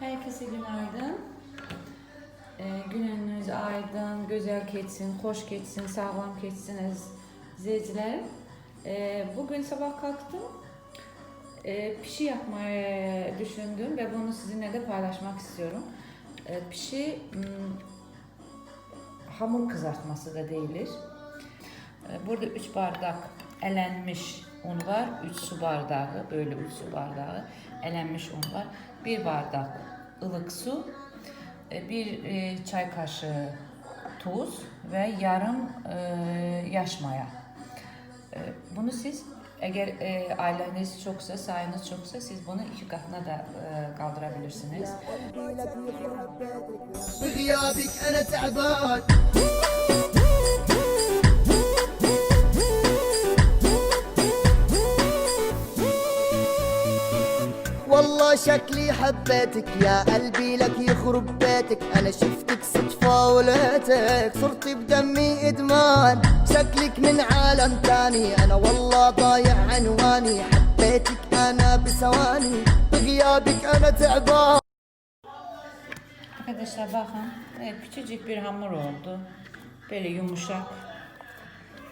Herkese günaydın. Ee, gününüz aydın, güzel geçsin, hoş geçsin, sağlam geçsin izleyicilerim. Ee, bugün sabah kalktım. Ee, pişi yapmayı düşündüm ve bunu sizinle de paylaşmak istiyorum. Ee, pişi hmm, hamur kızartması da değildir. Ee, Burada 3 bardak elenmiş un var. 3 su bardağı, böyle 3 su bardağı elenmiş un var. 1 bardak ılık su, 1 çay kaşığı tuz ve yarım e, yaş maya. E, Bunu siz eğer e, aileniz çoksa, sayınız çoksa siz bunu iki katına da e, kaldırabilirsiniz. والله شكلي حبيتك يا قلبي لك يخرب بيتك انا شفتك صدفة ولقيتك صرت بدمي ادمان شكلك من عالم تاني انا والله ضايع عنواني حبيتك انا بثواني بغيابك انا تعبان Arkadaşlar bakın evet, küçücük bir hamur oldu. Böyle yumuşak.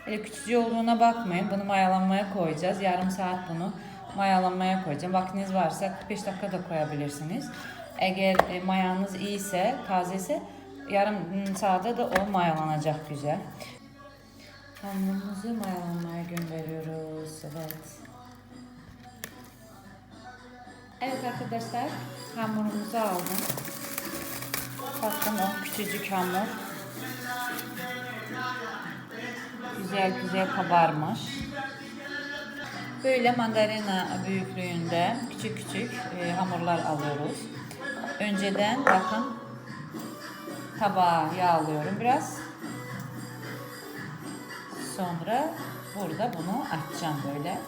Böyle küçücük olduğuna bakmayın. Bunu mayalanmaya koyacağız. Yarım saat bunu mayalanmaya koyacağım. Vaktiniz varsa 45 dakika da koyabilirsiniz. Eğer e, mayanız iyiyse, tazeyse yarım mm, saatte de o mayalanacak güzel. Hamurumuzu mayalanmaya gönderiyoruz. Evet. Evet arkadaşlar hamurumuzu aldım. Bakın o küçücük hamur. Güzel güzel kabarmış. Böyle mandalina büyüklüğünde küçük küçük e, hamurlar alıyoruz. Önceden bakın tabağa yağlıyorum biraz. Sonra burada bunu açacağım böyle.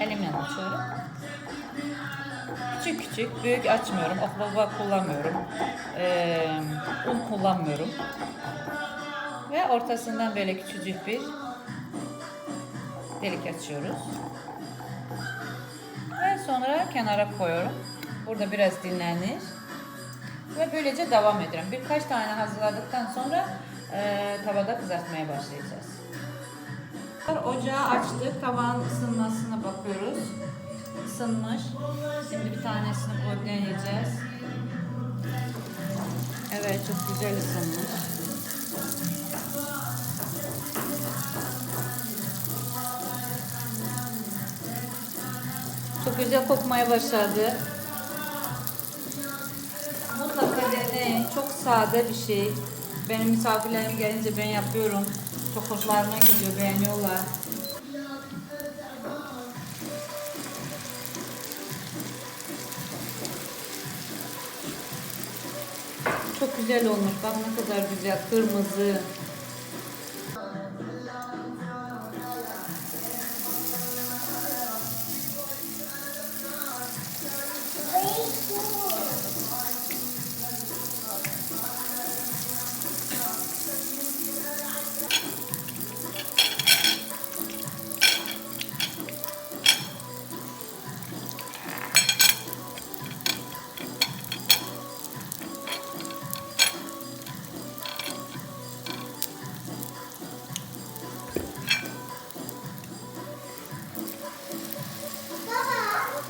Elimle açıyorum. Küçük küçük, büyük açmıyorum. Oklava kullanmıyorum. Ee, un kullanmıyorum. Ve ortasından böyle küçücük bir delik açıyoruz. Ve sonra kenara koyuyorum. Burada biraz dinlenir. Ve böylece devam ediyorum. Birkaç tane hazırladıktan sonra e, tavada kızartmaya başlayacağız. Ocağı açtık. Tavanın ısınmasına bakıyoruz. Isınmış. Şimdi bir tanesini koyup deneyeceğiz. Evet çok güzel ısınmış. Çok güzel kokmaya başladı. Mutlaka deneyin. Çok sade bir şey. Benim misafirlerim gelince ben yapıyorum. Çok hoşlarına gidiyor, beğeniyorlar. Çok güzel olmuş. Bak ne kadar güzel. Kırmızı.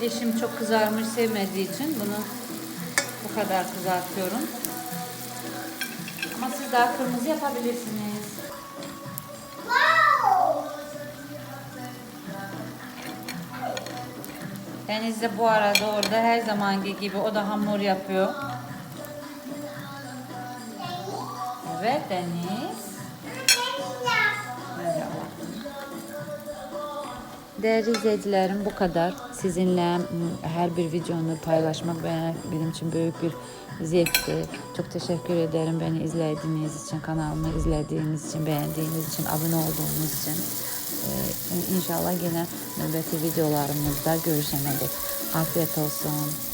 Eşim çok kızarmış sevmediği için bunu bu kadar kızartıyorum. Ama siz daha kırmızı yapabilirsiniz. Deniz de bu arada orada her zamanki gibi o da hamur yapıyor. Evet Deniz. Değerli izleyicilerim bu kadar. Sizinle her bir videonu paylaşmak benim için büyük bir zevkti. Çok teşekkür ederim beni izlediğiniz için, kanalımı izlediğiniz için, beğendiğiniz için, abone olduğunuz için. Ee, inşallah yine nöbeti videolarımızda görüşemedik. Afiyet olsun.